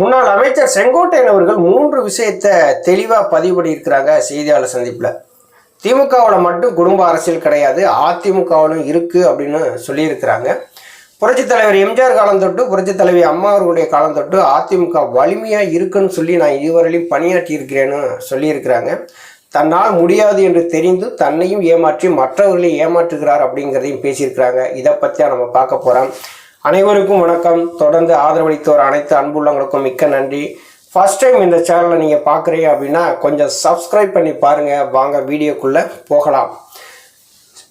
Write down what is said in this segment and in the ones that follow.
முன்னாள் அமைச்சர் செங்கோட்டையன் அவர்கள் மூன்று விஷயத்தை தெளிவாக பதிவு பண்ணியிருக்கிறாங்க செய்தியாளர் சந்திப்பில். திமுகவில் மட்டும் குடும்ப அரசியல் கிடையாது அதிமுகவிலும் இருக்குது அப்படின்னு சொல்லியிருக்கிறாங்க. புரட்சித் தலைவர் எம்ஜிஆர் காலம் தொட்டு புரட்சித் தலைவி அம்மா அவர்களுடைய காலம் தொட்டு அதிமுக வலிமையாக இருக்குன்னு சொல்லி நான் இதுவரையிலும் பணியாற்றி இருக்கிறேன்னு சொல்லியிருக்கிறாங்க. தன்னால் முடியாது என்று தெரிந்து தன்னையும் ஏமாற்றி மற்றவர்களையும் ஏமாற்றுகிறார் அப்படிங்கிறதையும் பேசியிருக்கிறாங்க. இதை பற்றியா நம்ம பார்க்க போகிறோம் அனைவருக்கும் வணக்கம். தொடர்ந்து ஆதரவளித்தோர் அனைத்து அன்புள்ளவங்களுக்கும் மிக்க நன்றி. ஃபர்ஸ்ட் டைம் இந்த சேனலை நீங்கள் பார்க்குறீங்க அப்படின்னா கொஞ்சம் சப்ஸ்கிரைப் பண்ணி பாருங்கள் வாங்க வீடியோக்குள்ளே போகலாம்.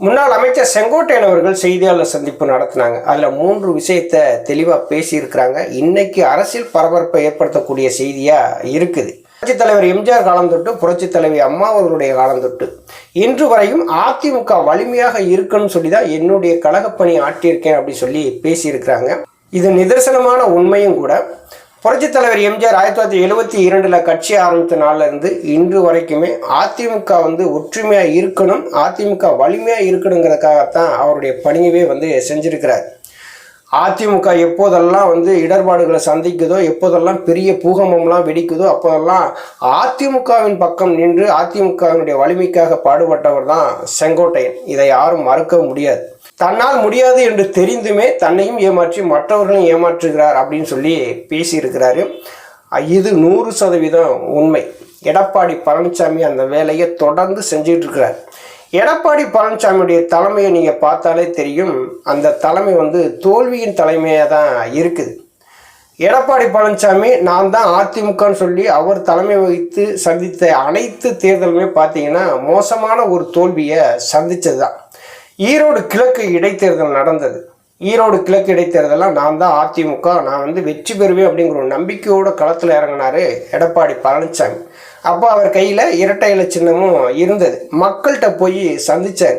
முன்னாள் அமைச்சர் செங்கோட்டையன் அவர்கள் செய்தியாளர் சந்திப்பு நடத்தினாங்க. அதில் மூன்று விஷயத்தை தெளிவாக பேசியிருக்கிறாங்க. இன்றைக்கி அரசியல் பரபரப்பை ஏற்படுத்தக்கூடிய செய்தியாக இருக்குது. புரட்சித் தலைவர் எம்ஜிஆர் காலம் தொட்டு புரட்சித் தலைவி அம்மா அவர்களுடைய காலம் தொட்டு. இன்று வரையும் அதிமுக வலிமையாக இருக்குன்னு சொல்லி தான் என்னுடைய கழகப்பணி ஆட்டியிருக்கேன் அப்படி சொல்லி பேசியிருக்கிறாங்க. இது நிதர்சனமான உண்மையும் கூட. புரட்சித் தலைவர் எம்ஜிஆர் ஆயிரத்தி தொள்ளாயிரத்தி எழுபத்தி இரண்டில் கட்சி ஆரம்பித்த நாள்ல இருந்து இன்று வரைக்குமே அதிமுக வந்து ஒற்றுமையாக இருக்கணும் அதிமுக வலிமையாக இருக்கணுங்கிறதுக்காகத்தான் அவருடைய பணியவே வந்து செஞ்சிருக்கிறார். அதிமுக எப்போதெல்லாம் வந்து இடர்பாடுகளை சந்திக்குதோ எப்போதெல்லாம் பெரிய பூகம்பம்லாம் வெடிக்குதோ அப்போதெல்லாம் அதிமுகவின் பக்கம் நின்று அதிமுகவினுடைய வலிமைக்காக பாடுபட்டவர் தான் செங்கோட்டையன். இதை யாரும் மறுக்க முடியாது. தன்னால் முடியாது என்று தெரிந்துமே தன்னையும் ஏமாற்றி மற்றவர்களையும் ஏமாற்றுகிறார் அப்படின்னு சொல்லி பேசியிருக்கிறாரு. இது நூறு சதவீதம் உண்மை. எடப்பாடி பழனிசாமி அந்த வேலையை தொடர்ந்து செஞ்சிட்டு இருக்கிறார். எடப்பாடி பழனிசாமியுடைய தலைமையை நீங்கள் பார்த்தாலே தெரியும். அந்த தலைமை வந்து தோல்வியின் தலைமையாக தான் இருக்குது. எடப்பாடி பழனிசாமி நான் தான் அதிமுகன்னு சொல்லி அவர் தலைமை வகித்து சந்தித்த அனைத்து தேர்தலுமே பார்த்தீங்கன்னா மோசமான ஒரு தோல்வியை சந்தித்தது தான் ஈரோடு கிழக்கு இடைத்தேர்தல் நடந்தது. ஈரோடு கிழக்கு இடைத்தேர்தலாம் நான் தான் அதிமுக நான் வந்து வெற்றி பெறுவேன் அப்படிங்கிற ஒரு நம்பிக்கையோட களத்தில் இறங்கினார் எடப்பாடி பழனிசாமி அப்போ அவர் கையில் இரட்டை இலை சின்னமும் இருந்தது. மக்கள்கிட்ட போய் சந்தித்தார்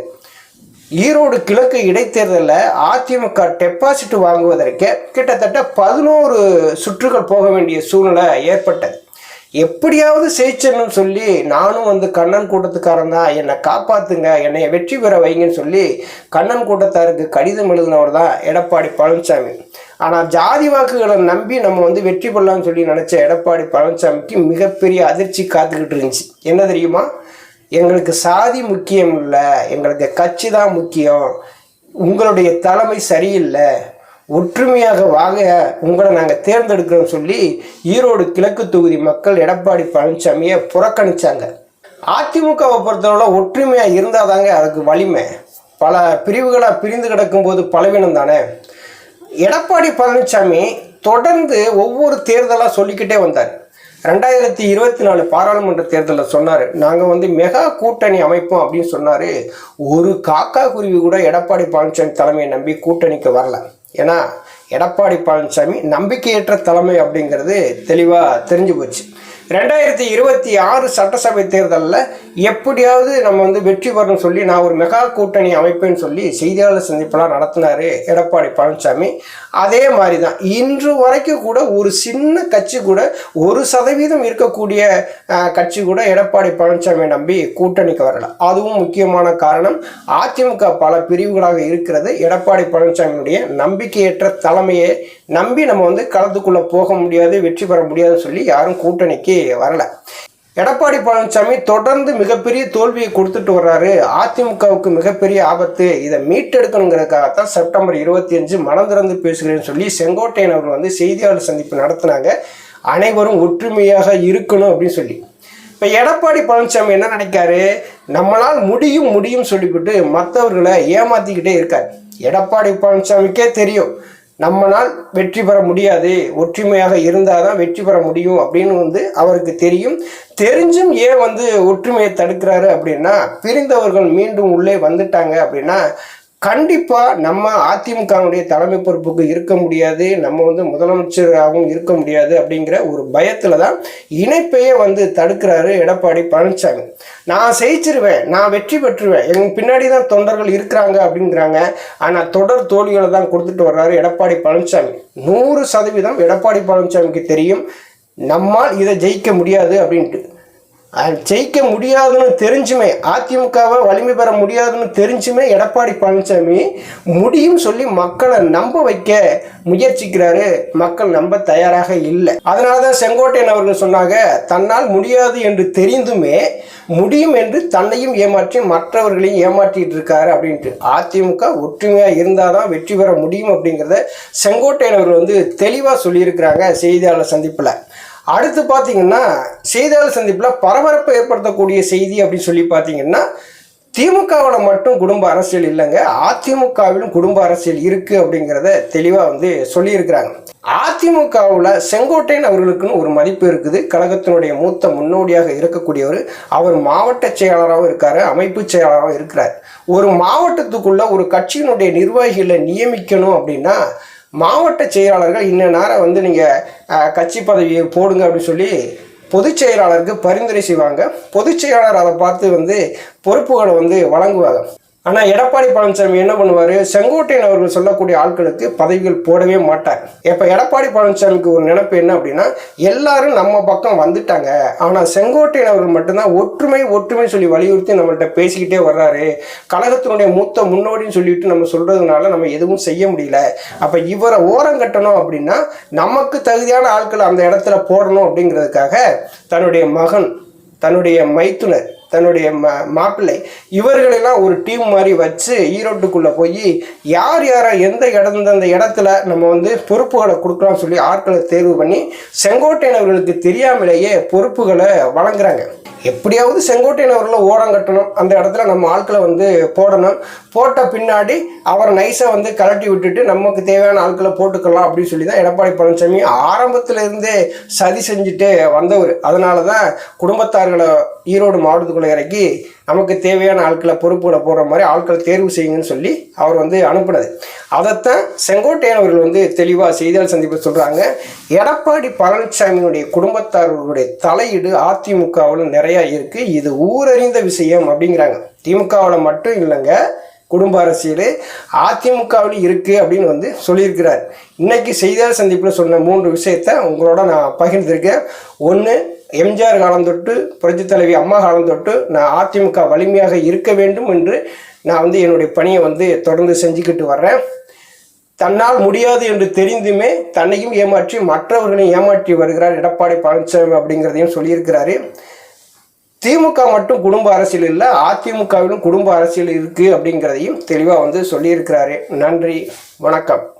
ஈரோடு கிழக்கு இடைத்தேர்தலில் அதிமுக டெபாசிட் வாங்குவதற்கு கிட்டத்தட்ட பதினோரு சுற்றுகள் போக வேண்டிய சூழ்நிலை ஏற்பட்டது. எப்படியாவது ஜெயிச்சிடணும்னு சொல்லி நானும் வந்து கண்ணன் கூட்டத்துக்காரன் தான். என்னை காப்பாத்துங்க என்னை வெற்றி பெற வைங்கன்னு சொல்லி கண்ணன் கூட்டத்தாருக்கு கடிதம் எழுதினவர் தான் எடப்பாடி பழனிசாமி. ஆனால் ஜாதி வாக்குகளை நம்பி நம்ம வந்து வெற்றி பெறலாம்னு சொல்லி நினச்ச எடப்பாடி பழனிசாமிக்கு மிகப்பெரிய அதிர்ச்சி காத்துக்கிட்டு இருந்துச்சு. என்ன தெரியுமா? எங்களுக்கு சாதி முக்கியம் இல்லை எங்களுக்கு கட்சி தான் முக்கியம். உங்களுடைய தலைமை சரியில்லை ஒற்றுமையாக வாங்க உங்களை நாங்கள் தேர்ந்தெடுக்கிறோம் சொல்லி ஈரோடு கிழக்கு தொகுதி மக்கள் எடப்பாடி பழனிசாமியை புறக்கணித்தாங்க அதிமுகவை பொறுத்தவரை ஒற்றுமையாக இருந்தால் தாங்க அதுக்கு வலிமை. பல பிரிவுகளாக பிரிந்து கிடக்கும்போது பலவீனம் தானே. எடப்பாடி பழனிசாமி தொடர்ந்து ஒவ்வொரு தேர்தலாக சொல்லிக்கிட்டே வந்தார். ரெண்டாயிரத்தி இருபத்தி நாலு பாராளுமன்ற தேர்தலில் சொன்னார். நாங்கள் வந்து மெகா கூட்டணி அமைப்போம் அப்படின்னு சொன்னார். ஒரு காக்கா குருவி கூட எடப்பாடி பழனிசாமி தலைமையை நம்பி கூட்டணிக்கு வரல. ஏன்னா எடப்பாடி பழனிசாமி நம்பிக்கையற்ற தலைமை அப்படிங்கிறது தெளிவாக தெரிஞ்சு போச்சு. ரெண்டாயிரத்தி இருபத்தி ஆறு சட்டசபை தேர்தலில் எப்படியாவது நம்ம வந்து வெற்றி பெறணும்னு சொல்லி நான் ஒரு மெகா கூட்டணி அமைப்பேன்னு சொல்லி செய்தியாளர் சந்திப்பெல்லாம் நடத்தினார் எடப்பாடி பழனிசாமி. அதே மாதிரி தான் இன்று வரைக்கும் கூட ஒரு சின்ன கட்சி கூட ஒரு சதவீதம் இருக்கக்கூடிய கட்சி கூட எடப்பாடி பழனிசாமியை நம்பி கூட்டணிக்கு வரல. அதுவும் முக்கியமான காரணம் அதிமுக பல பிரிவுகளாக இருக்கிறது எடப்பாடி பழனிசாமியுடைய நம்பிக்கையற்ற தலைமையை நம்பி நம்ம வந்து களத்துக்குள்ளே போக முடியாது வெற்றி பெற முடியாதுன்னு சொல்லி யாரும் கூட்டணிக்கு வரலை. எடப்பாடி பழனிசாமி தொடர்ந்து மிகப்பெரிய தோல்வியை கொடுத்துட்டு வர்றாரு. அதிமுகவுக்கு மிகப்பெரிய ஆபத்து. இதை மீட்டெடுக்கணுங்கிறதுக்காகத்தான் செப்டம்பர் இருபத்தி அஞ்சு மனம் திறந்து பேசுகிறேன்னு சொல்லி செங்கோட்டையன் அவர் வந்து செய்தியாளர் சந்திப்பு நடத்தினாங்க. அனைவரும் ஒற்றுமையாக இருக்கணும் அப்படின்னு சொல்லி. இப்போ எடப்பாடி பழனிசாமி என்ன நினைக்காரு? நம்மளால் முடியும் முடியும் சொல்லிவிட்டு மற்றவர்களை ஏமாத்திக்கிட்டே இருக்கார். எடப்பாடி பழனிசாமிக்கே தெரியும். நம்மளால் வெற்றி பெற முடியாது. ஒற்றுமையாக இருந்தால் தான் வெற்றி பெற முடியும் அப்படின்னு வந்து அவருக்கு தெரியும். தெரிஞ்சும் ஏன் வந்து ஒற்றுமையை தடுக்கிறாரு அப்படின்னா பிரிந்தவர்கள் மீண்டும் உள்ளே வந்துட்டாங்க அப்படின்னா கண்டிப்பாக நம்ம அதிமுகவுடைய தலைமை பொறுப்புக்கு இருக்க முடியாது நம்ம வந்து முதலமைச்சராகவும் இருக்க முடியாது அப்படிங்கிற ஒரு பயத்தில் தான் இணைப்பையே வந்து தடுக்கிறாரு எடப்பாடி பழனிசாமி. நான் ஜெயிச்சிருவேன் நான் வெற்றி பெற்றுவேன் எங்க பின்னாடி தான் தொண்டர்கள் இருக்கிறாங்க அப்படிங்கிறாங்க. ஆனால் தொடர் தோல்விகளை தான் கொடுத்துட்டு வர்றாரு எடப்பாடி பழனிசாமி. நூறு சதவீதம் எடப்பாடி பழனிசாமிக்கு தெரியும். நம்மால் இதை ஜெயிக்க முடியாது அப்படின்ட்டு. ஜெயிக்க முடியாதுன்னு தெரிஞ்சுமே அதிமுகவை வலிமை பெற முடியாதுன்னு தெரிஞ்சுமே எடப்பாடி பழனிசாமி முடியும் சொல்லி மக்களை நம்ப வைக்க முயற்சிக்கிறாரு. மக்கள் நம்ப தயாராக இல்லை. அதனால தான் செங்கோட்டையன் அவர்கள் சொன்னாங்க தன்னால் முடியாது என்று தெரிந்துமே முடியும் என்று தன்னையும் ஏமாற்றி மற்றவர்களையும் ஏமாற்றிட்டு இருக்காரு அப்படின்ட்டு. அதிமுக ஒற்றுமையாக இருந்தால் தான் வெற்றி பெற முடியும் அப்படிங்கிறத செங்கோட்டையன் அவர்கள் வந்து தெளிவாக சொல்லியிருக்கிறாங்க செய்தியாளர் சந்திப்பில். அடுத்து பார்த்தீங்கன்னா செய்தியாளர் சந்திப்பில் பரபரப்பை ஏற்படுத்தக்கூடிய செய்தி அப்படின்னு சொல்லி பார்த்தீங்கன்னா திமுகவில் மட்டும் குடும்ப அரசியல் இல்லைங்க. அதிமுகவிலும் குடும்ப அரசியல் இருக்குது அப்படிங்கிறத தெளிவாக வந்து சொல்லியிருக்கிறாங்க. அதிமுகவில் செங்கோட்டையன் அவர்களுக்குன்னு ஒரு மதிப்பு இருக்குது. கழகத்தினுடைய மூத்த முன்னோடியாக இருக்கக்கூடியவர் அவர் மாவட்ட செயலாளராகவும் இருக்கார் அமைப்பு செயலாளராகவும் இருக்கிறார். ஒரு மாவட்டத்துக்குள்ள ஒரு கட்சியினுடைய நிர்வாகிகளை நியமிக்கணும் அப்படின்னா மாவட்ட செயலாளர்கள் இன்ன நேரம் வந்து நீங்கள் கட்சி பதவியை போடுங்க அப்படின்னு சொல்லி பொதுச் செயலாளருக்கு பரிந்துரை செய்வாங்க. பொதுச் செயலாளர் அதை பார்த்து வந்து பொறுப்புகளை வந்து வழங்குவாங்க. ஆனால் எடப்பாடி பழனிசாமி என்ன பண்ணுவார்? செங்கோட்டையன் அவர்கள் சொல்லக்கூடிய ஆட்களுக்கு பதவிகள் போடவே மாட்டார். இப்போ எடப்பாடி பழனிசாமிக்கு ஒரு நினைப்பு என்ன அப்படின்னா எல்லாரும் நம்ம பக்கம் வந்துட்டாங்க. ஆனால் செங்கோட்டையன் அவர்கள் மட்டும்தான் ஒற்றுமை ஒற்றுமை சொல்லி வலியுறுத்தி நம்மள்கிட்ட பேசிக்கிட்டே வர்றாரு. கழகத்தினுடைய மூத்த முன்னோடின்னு சொல்லிட்டு நம்ம சொல்றதுனால நம்ம எதுவும் செய்ய முடியல. அப்போ இவரை ஓரம் கட்டணும் அப்படின்னா நமக்கு தகுதியான ஆட்களை அந்த இடத்துல போடணும் அப்படிங்கிறதுக்காக தன்னுடைய மகன் தன்னுடைய மைத்துனர் தன்னுடைய ம மாப்பிள்ளை. இவர்களெல்லாம் ஒரு டீம் மாதிரி வச்சு ஈரோட்டுக்குள்ளே போய் யார் யாரை எந்த இடத்துல அந்த இடத்துல நம்ம வந்து பொறுப்புகளை கொடுக்கலாம்னு சொல்லி ஆட்களை தேர்வு பண்ணி செங்கோட்டையன் அவர்களுக்கு தெரியாமலேயே பொறுப்புகளை வழங்குறாங்க. எப்படியாவது செங்கோட்டையன் அவர்களை ஓரம் கட்டணும். அந்த இடத்துல நம்ம ஆட்களை வந்து போடணும். போட்ட பின்னாடி அவரை நைஸாக வந்து கலட்டி விட்டுட்டு நமக்கு தேவையான ஆட்களை போட்டுக்கலாம் அப்படின்னு சொல்லி தான் எடப்பாடி பழனிசாமி ஆரம்பத்தில் இருந்தே சதி செஞ்சுட்டு வந்தவர். அதனால தான் குடும்பத்தார்களை ஈரோடு மாவட்டத்துக்குள்ளே இறக்கி நமக்கு தேவையான ஆட்களை பொறுப்புகளை போடுற மாதிரி ஆட்களை தேர்வு செய்யுங்கன்னு சொல்லி அவர் வந்து அனுப்புனது. அதைத்தான் செங்கோட்டையன் அவர்கள் வந்து தெளிவாக செய்தியாளர் சந்திப்பு சொல்கிறாங்க எடப்பாடி பழனிசாமியினுடைய குடும்பத்தார்களுடைய தலையீடு அதிமுகவில் நிறையா இருக்குது இது ஊரறிந்த விஷயம் அப்படிங்கிறாங்க. திமுகவில் மட்டும் இல்லைங்க குடும்ப அரசியல் அதிமுகவில் இருக்குது அப்படின்னு வந்து சொல்லியிருக்கிறார். இன்றைக்கி செய்தியாளர் சந்திப்பில் சொன்ன மூன்று விஷயத்தை உங்களோட நான் பகிர்ந்திருக்கேன். ஒன்று எம்ஜிஆர் காலம் தொட்டு புரட்சி தலைவி அம்மா காலம் தொட்டு நான் அதிமுக வலிமையாக இருக்க வேண்டும் என்று நான் வந்து என்னுடைய பணியை வந்து தொடர்ந்து செஞ்சுக்கிட்டு வர்றேன். தன்னால் முடியாது என்று தெரிந்துமே தன்னையும் ஏமாற்றி மற்றவர்களையும் ஏமாற்றி வருகிறார் எடப்பாடி பழனிசாமி அப்படிங்கிறதையும் சொல்லியிருக்கிறாரு. திமுக மட்டும் குடும்ப அரசியல் இல்லை அதிமுகவிலும் குடும்ப அரசியல் இருக்குது அப்படிங்கிறதையும் தெளிவாக வந்து சொல்லியிருக்கிறாரு. நன்றி வணக்கம்.